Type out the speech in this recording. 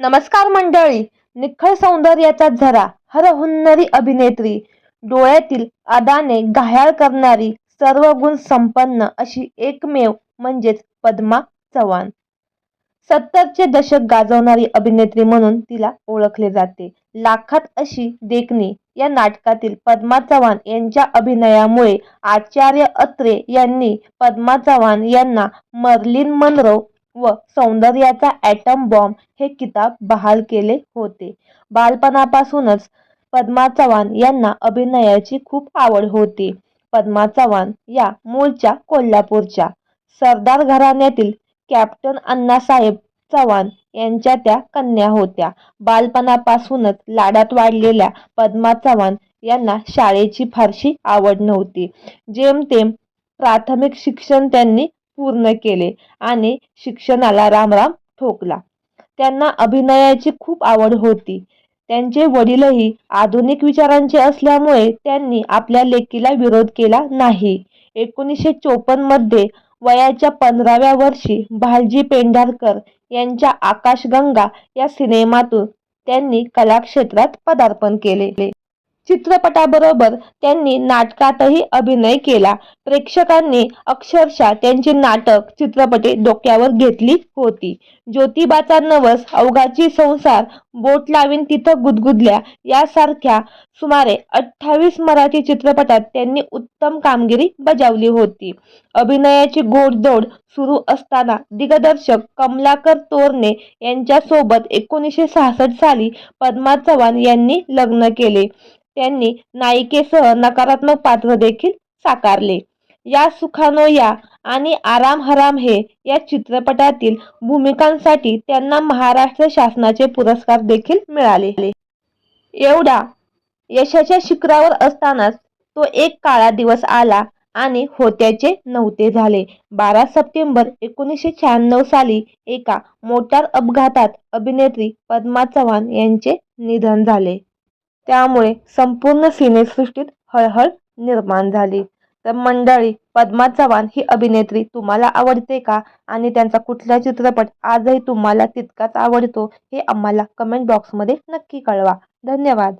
नमस्कार मंडळी निखळ सौंदर्याचा झरा हरहुन्नरी अभिनेत्री डोळ्यातील अदाने घायाळ करणारी सर्व गुण संपन्न अशी एकमेव म्हणजेच पद्मा चव्हाण. सत्तरचे दशक गाजवणारी अभिनेत्री म्हणून तिला ओळखले जाते. लाखात अशी देखणी या नाटकातील पद्मा चव्हाण यांच्या अभिनयामुळे आचार्य अत्रे यांनी पद्मा चव्हाण यांना मर्लिन मनरो व सौंदर्याचा ॲटम बॉम्ब हे किताब बहाल केले होते. बालपणापासूनच पद्मा चव्हाण यांना अभिनयाची खूप आवड होती. पद्मा चव्हाण या मूळच्या कोल्हापूरच्या सरदार घराण्यातील कॅप्टन अण्णासाहेब चव्हाण यांच्या त्या कन्या होत्या. बालपणापासूनच लाडात वाढलेल्या पद्मा चव्हाण यांना शाळेची फारशी आवड नव्हती. जेमतेम प्राथमिक शिक्षण त्यांनी पूर्ण केले आणि शिक्षणाला रामराम ठोकला. त्यांना अभिनयाची खूप आवड होती. त्यांचे वडीलही आधुनिक विचारांचे असल्यामुळे त्यांनी आपल्या लेकीला विरोध केला नाही. एकोणीसशे चोपन्नमध्ये वयाच्या पंधराव्या वर्षी भालजी पेंढारकर यांच्या आकाशगंगा या सिनेमातून त्यांनी कलाक्षेत्रात पदार्पण केले. चित्रपटाबरोबर त्यांनी नाटकातही अभिनय केला. प्रेक्षकांनी अक्षरशः त्यांची नाटक चित्रपटे डोक्यावर घेतली होती. ज्योतिबाचा नवस अवघाची संसार बोट लावीन तिथं गुदगुदल्या यासारख्या सुमारे अठ्ठावीस मराठी चित्रपटात त्यांनी उत्तम कामगिरी बजावली होती. अभिनयाची गोडदोड सुरू असताना दिग्दर्शक कमलाकर तोरणे यांच्यासोबत एकोणीसशे सहासष्ट साली पद्मा चव्हाण यांनी लग्न केले. त्यांनी नायिकेसह नकारात्मक पात्र देखील साकारले. या सुखानोया आणि आराम हराम हे या चित्रपटातील भूमिकांसाठी त्यांना महाराष्ट्र शासनाचे पुरस्कार देखील मिळाले. एवढा यशाच्या शिखरावर असतानाच तो एक काळा दिवस आला आणि होत्याचे नव्हते झाले. बारा सप्टेंबर एकोणीसशे शहाण्णव साली एका मोटार अपघातात अभिनेत्री पद्मा चव्हाण यांचे निधन झाले. त्यामुळे संपूर्ण सिनेसृष्टीत हळहळ निर्माण झाली. तर मंडळी पद्मा चव्हाण ही अभिनेत्री तुम्हाला आवडते का? आणि त्यांचा कुठला चित्रपट आजही तुम्हाला तितकाच आवडतो हे आम्हाला कमेंट बॉक्समध्ये नक्की कळवा. धन्यवाद.